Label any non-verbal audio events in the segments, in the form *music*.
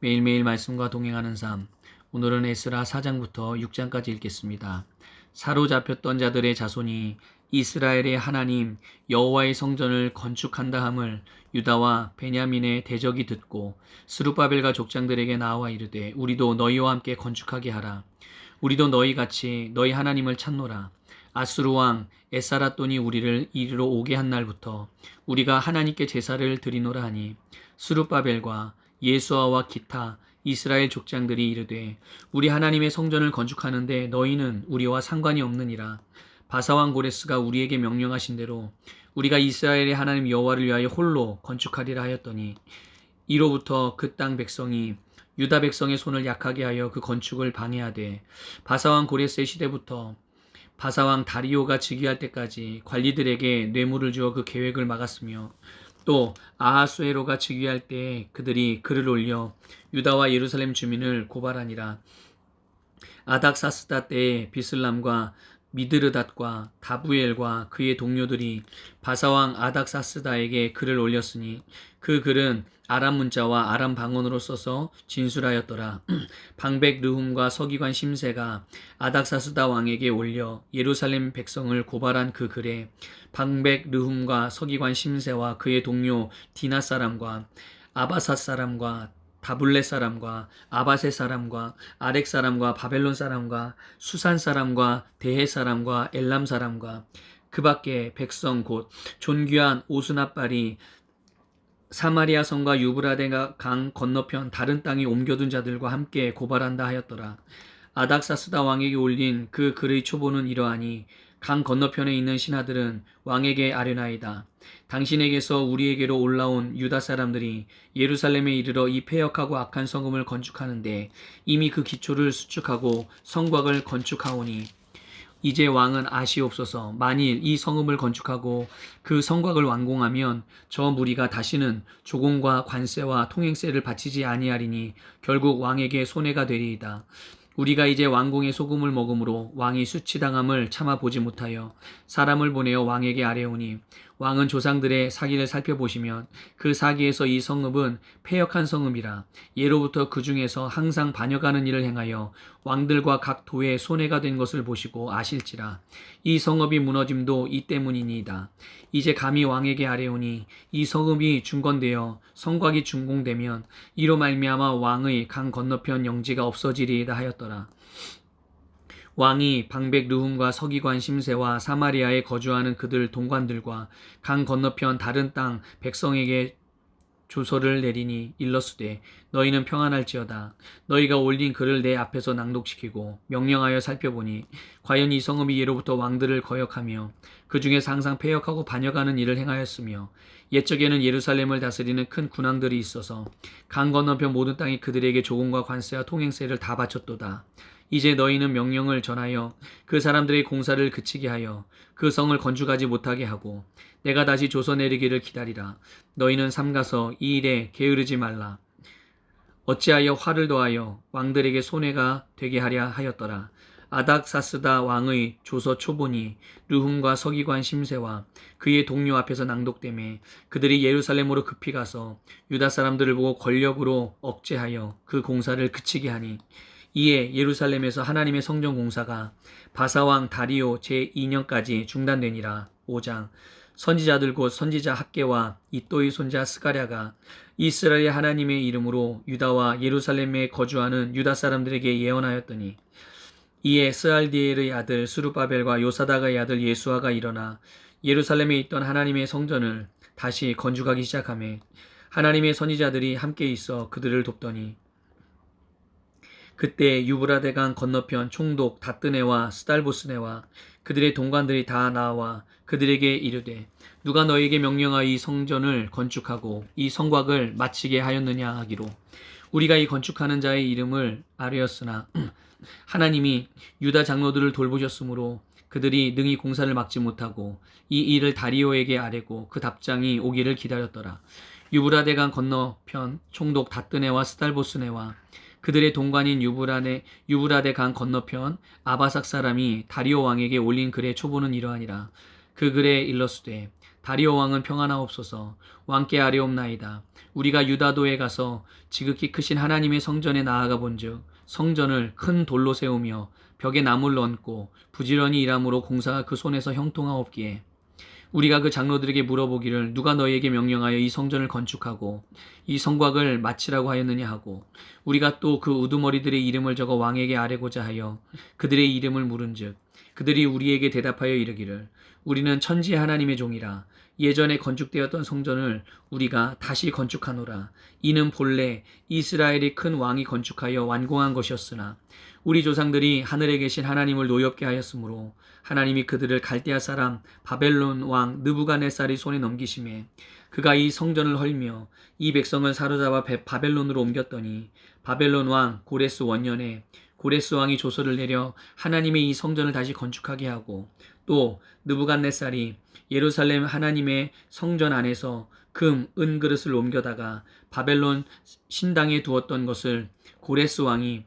매일매일 말씀과 동행하는 삶. 오늘은 에스라 4장부터 6장까지 읽겠습니다. 사로잡혔던 자들의 자손이 이스라엘의 하나님 여호와의 성전을 건축한다 함을 유다와 베냐민의 대적이 듣고 스룹바벨과 족장들에게 나와 이르되 우리도 너희와 함께 건축하게 하라. 우리도 너희 같이 너희 하나님을 찾노라. 아수르 왕 에사라돈이 우리를 이리로 오게 한 날부터 우리가 하나님께 제사를 드리노라 하니 스룹바벨과 예수아와 기타 이스라엘 족장들이 이르되 우리 하나님의 성전을 건축하는데 너희는 우리와 상관이 없느니라. 바사왕 고레스가 우리에게 명령하신 대로 우리가 이스라엘의 하나님 여호와를 위하여 홀로 건축하리라 하였더니 이로부터 그 땅 백성이 유다 백성의 손을 약하게 하여 그 건축을 방해하되 바사왕 고레스의 시대부터 바사왕 다리오가 즉위할 때까지 관리들에게 뇌물을 주어 그 계획을 막았으며 또 아하수에로가 즉위할 때 그들이 글을 올려 유다와 예루살렘 주민을 고발하니라. 아닥사스다 때에 비슬람과 미드르닷과 다부엘과 그의 동료들이 바사왕 아닥사스다에게 글을 올렸으니 그 글은 아람 문자와 아람 방언으로 써서 진술하였더라. *clears throat* 방백 르훔과 서기관 심세가 아닥사스다 왕에게 올려 예루살렘 백성을 고발한 그 글에 방백 르훔과 서기관 심세와 그의 동료 디나 사람과 아바사 사람과 다블레 사람과 아바세 사람과 아렉 사람과 바벨론 사람과 수산 사람과 대해 사람과 엘람 사람과 그 밖에 백성 곧 존귀한 오스나빨이 사마리아 성과 유브라데가 강 건너편 다른 땅에 옮겨둔 자들과 함께 고발한다 하였더라. 아닥사스다 왕에게 올린 그 글의 초보는 이러하니 강 건너편에 있는 신하들은 왕에게 아뢰나이다. 당신에게서 우리에게로 올라온 유다 사람들이 예루살렘에 이르러 이 폐역하고 악한 성읍을 건축하는데 이미 그 기초를 수축하고 성곽을 건축하오니 이제 왕은 아시옵소서 만일 이 성읍을 건축하고 그 성곽을 완공하면 저 무리가 다시는 조공과 관세와 통행세를 바치지 아니하리니 결국 왕에게 손해가 되리이다. 우리가 이제 왕궁의 소금을 먹음으로 왕이 수치당함을 참아 보지 못하여 사람을 보내어 왕에게 아뢰오니 왕은 조상들의 사기를 살펴보시면 그 사기에서 이 성읍은 폐역한 성읍이라 예로부터 그 중에서 항상 반역하는 일을 행하여 왕들과 각 도에 손해가 된 것을 보시고 아실지라. 이 성읍이 무너짐도 이 때문이니이다. 이제 감히 왕에게 아뢰오니 이 성읍이 중건되어 성곽이 준공되면 이로 말미암아 왕의 강 건너편 영지가 없어지리이다 하였더라 왕이 방백 르훔과 서기관 심세와 사마리아에 거주하는 그들 동관들과 강 건너편 다른 땅 백성에게 조서를 내리니 일러스되 너희는 평안할지어다. 너희가 올린 글을 내 앞에서 낭독시키고 명령하여 살펴보니 과연 이 성읍이 예로부터 왕들을 거역하며 그 중에 항상 폐역하고 반역하는 일을 행하였으며 옛적에는 예루살렘을 다스리는 큰 군왕들이 있어서 강 건너편 모든 땅이 그들에게 조공과 관세와 통행세를 다 바쳤도다 이제 너희는 명령을 전하여 그 사람들의 공사를 그치게 하여 그 성을 건축하지 못하게 하고 내가 다시 조서 내리기를 기다리라. 너희는 삼가서 이 일에 게으르지 말라. 어찌하여 화를 더하여 왕들에게 손해가 되게 하랴 하였더라. 아닥사스다 왕의 조서 초본이 르훔과 서기관 심세와 그의 동료 앞에서 낭독됨에 그들이 예루살렘으로 급히 가서 유다 사람들을 보고 권력으로 억제하여 그 공사를 그치게 하니 이에 예루살렘에서 하나님의 성전 공사가 바사왕 다리오 제2년까지 중단되니라. 5장 선지자들 곧 선지자 학계와 이또의 손자 스가랴가 이스라엘 하나님의 이름으로 유다와 예루살렘에 거주하는 유다 사람들에게 예언하였더니 이에 스알디엘의 아들 수르바벨과 요사다가의 아들 예수아가 일어나 예루살렘에 있던 하나님의 성전을 다시 건축하기 시작하며 하나님의 선지자들이 함께 있어 그들을 돕더니 그때 유브라데강 건너편 총독 다뜨네와 스달보스네와 그들의 동관들이 다 나와 그들에게 이르되 누가 너에게 명령하여 이 성전을 건축하고 이 성곽을 마치게 하였느냐 하기로 우리가 이 건축하는 자의 이름을 아뢰었으나 *clears throat* 하나님이 유다 장로들을 돌보셨으므로 그들이 능히 공사를 막지 못하고 이 일을 다리오에게 아뢰고 그 답장이 오기를 기다렸더라. 유브라데강 건너편 총독 다뜨네와 스달보스네와 그들의 동관인 유브라네 유브라데 강 건너편 아바삭 사람이 다리오 왕에게 올린 글의 초보는 이러하니라. 그 글에 일러스되 다리오 왕은 평안하옵소서. 왕께 아뢰옵나이다. 우리가 유다도에 가서 지극히 크신 하나님의 성전에 나아가 본즉 성전을 큰 돌로 세우며 벽에 나무를 얹고 부지런히 일함으로 공사가 그 손에서 형통하옵기에 우리가 그 장로들에게 물어보기를 누가 너희에게 명령하여 이 성전을 건축하고 이 성곽을 마치라고 하였느냐 하고 우리가 또 그 우두머리들의 이름을 적어 왕에게 아뢰고자 하여 그들의 이름을 물은즉 그들이 우리에게 대답하여 이르기를 우리는 천지 하나님의 종이라 예전에 건축되었던 성전을 우리가 다시 건축하노라. 이는 본래 이스라엘이 큰 왕이 건축하여 완공한 것이었으나 우리 조상들이 하늘에 계신 하나님을 노엽게 하였으므로 하나님이 그들을 갈대아 사람 바벨론 왕 느부갓네살이 손에 넘기심에 그가 이 성전을 헐며 이 백성을 사로잡아 베- 바벨론으로 옮겼더니 바벨론 왕 고레스 원년에 고레스 왕이 조서를 내려 하나님의 이 성전을 다시 건축하게 하고 또 느부갓네살이 예루살렘 하나님의 성전 안에서 금, 은 그릇을 옮겨다가 바벨론 신당에 두었던 것을 고레스 왕이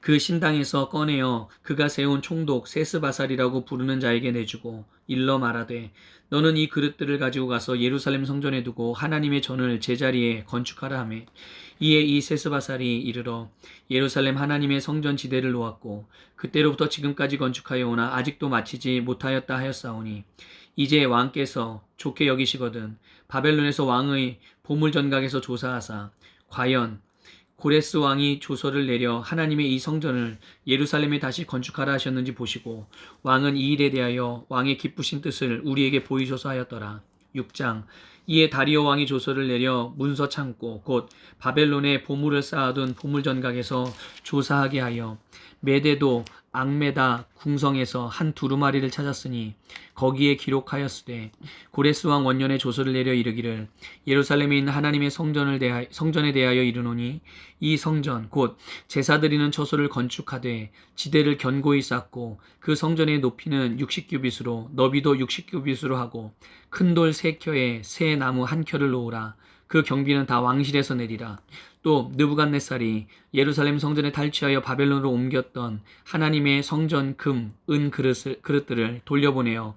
그 신당에서 꺼내어 그가 세운 총독 세스바살이라고 부르는 자에게 내주고 일러 말하되 너는 이 그릇들을 가지고 가서 예루살렘 성전에 두고 하나님의 전을 제자리에 건축하라 하매. 이에 이 세스바살이 이르러 예루살렘 하나님의 성전 지대를 놓았고 그때로부터 지금까지 건축하여 오나 아직도 마치지 못하였다 하였사오니 이제 왕께서 좋게 여기시거든 바벨론에서 왕의 보물 전각에서 조사하사 과연 고레스 왕이 조서를 내려 하나님의 이 성전을 예루살렘에 다시 건축하라 하셨는지 보시고 왕은 이 일에 대하여 왕의 기쁘신 뜻을 우리에게 보이소서 하였더라. 6장 이에 다리오 왕이 조서를 내려 문서 창고 곧 바벨론에 보물을 쌓아둔 보물 전각에서 조사하게 하여 메데도 악메다 궁성에서 한 두루마리를 찾았으니 거기에 기록하였으되 고레스 왕 원년에 조서를 내려 이르기를 예루살렘에 있는 하나님의 성전을 대하, 성전에 대하여 이르노니 이 성전 곧 제사 드리는 처소를 건축하되 지대를 견고히 쌓고 그 성전의 높이는 60규빗으로 너비도 60규빗으로 하고 큰 돌 세 켜에 새 나무 한 켜를 놓으라. 그 경비는 다 왕실에서 내리라 또 느부갓네살이 예루살렘 성전에 탈취하여 바벨론으로 옮겼던 하나님의 성전 금, 은 그릇을, 그릇들을 돌려보내어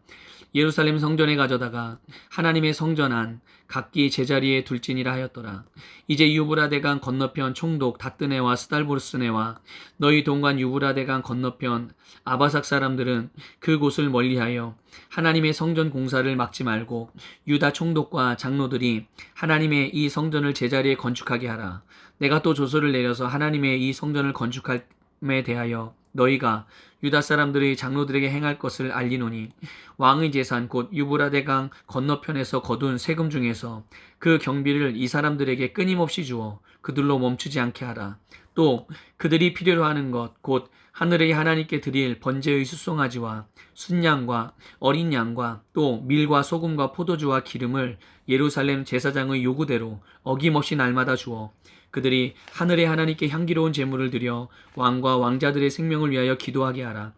예루살렘 성전에 가져다가 하나님의 성전 안 각기 제자리에 둘지니라 하였더라. 이제 유브라데강 건너편 총독 다뜨네와 스달보르스네와 너희 동관 유브라데강 건너편 아바삭 사람들은 그곳을 멀리하여 하나님의 성전 공사를 막지 말고 유다 총독과 장로들이 하나님의 이 성전을 제자리에 건축하게 하라. 내가 또 조서를 내려서 하나님의 이 성전을 건축함에 대하여 너희가 유다 사람들의 장로들에게 행할 것을 알리노니 왕의 재산 곧 유브라데강 건너편에서 거둔 세금 중에서 그 경비를 이 사람들에게 끊임없이 주어 그들로 멈추지 않게 하라. 또 그들이 필요로 하는 것 곧 하늘의 하나님께 드릴 번제의 수송아지와 순양과 어린 양과 또 밀과 소금과 포도주와 기름을 예루살렘 제사장의 요구대로 어김없이 날마다 주어 그들이 하늘의 하나님께 향기로운 제물을 드려 왕과 왕자들의 생명을 위하여 기도하게 하라.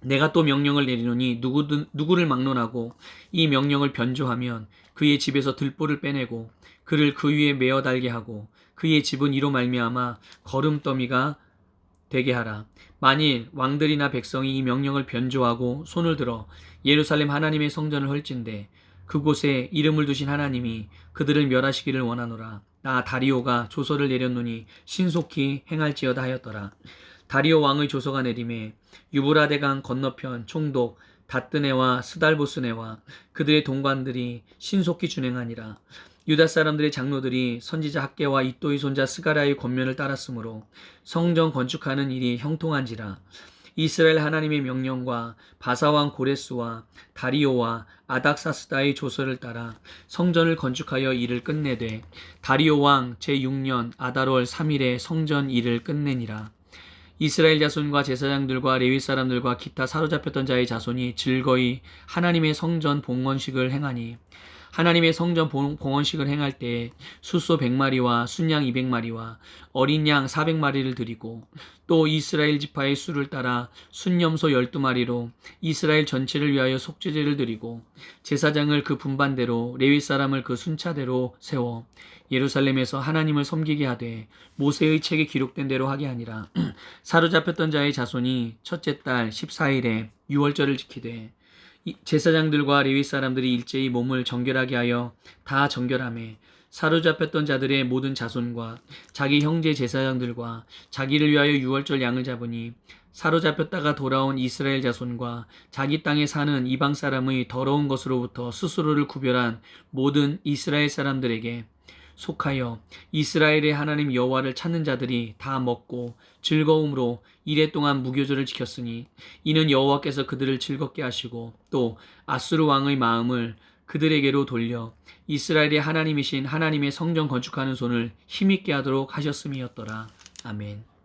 내가 또 명령을 내리노니 누구든 누구를 막론하고 이 명령을 변조하면 그의 집에서 들보를 빼내고 그를 그 위에 메어 달게 하고 그의 집은 이로 말미암아 거름더미가 되게 하라. 만일 왕들이나 백성이 이 명령을 변조하고 손을 들어 예루살렘 하나님의 성전을 헐진대 그곳에 이름을 두신 하나님이 그들을 멸하시기를 원하노라. 나 다리오가 조서를 내렸노니 신속히 행할지어다 하였더라. 다리오 왕의 조서가 내림에 유브라데강 건너편 총독 다뜨네와 스달보스네와 그들의 동관들이 신속히 준행하니라. 유다 사람들의 장로들이 선지자 학계와 이또의 손자 스가랴의 권면을 따랐으므로 성전 건축하는 일이 형통한지라. 이스라엘 하나님의 명령과 바사왕 고레스와 다리오와 아닥사스다의 조서를 따라 성전을 건축하여 일을 끝내되 다리오 왕 제6년 아달월 3일에 성전 일을 끝내니라. 이스라엘 자손과 제사장들과 레위 사람들과 기타 사로잡혔던 자의 자손이 즐거이 하나님의 성전 봉헌식을 행하니 하나님의 성전 봉- 봉헌식을 행할 때 수소 100마리와 순양 200마리와 어린 양 400마리를 드리고 또 이스라엘 지파의 수를 따라 순염소 12마리로 이스라엘 전체를 위하여 속죄제를 드리고 제사장을 그 분반대로 레위 사람을 그 순차대로 세워 예루살렘에서 하나님을 섬기게 하되 모세의 책에 기록된 대로 하게 하니라. *clears throat* 사로잡혔던 자의 자손이 첫째 달 14일에 유월절을 지키되 이- 제사장들과 레위 사람들이 일제히 몸을 정결하게 하여 다 정결함에 사로잡혔던 자들의 모든 자손과 자기 형제 제사장들과 자기를 위하여 유월절 양을 잡으니 사로잡혔다가 돌아온 이스라엘 자손과 자기 땅에 사는 이방 사람의 더러운 것으로부터 스스로를 구별한 모든 이스라엘 사람들에게 속하여 이스라엘의 하나님 여호와를 찾는 자들이 다 먹고 즐거움으로 이래 동안 무교절을 지켰으니 이는 여호와께서 그들을 즐겁게 하시고 또 아수르 왕의 마음을 그들에게로 돌려 이스라엘의 하나님이신 하나님의 성전 건축하는 손을 힘있게 하도록 하셨음이었더라. 아멘.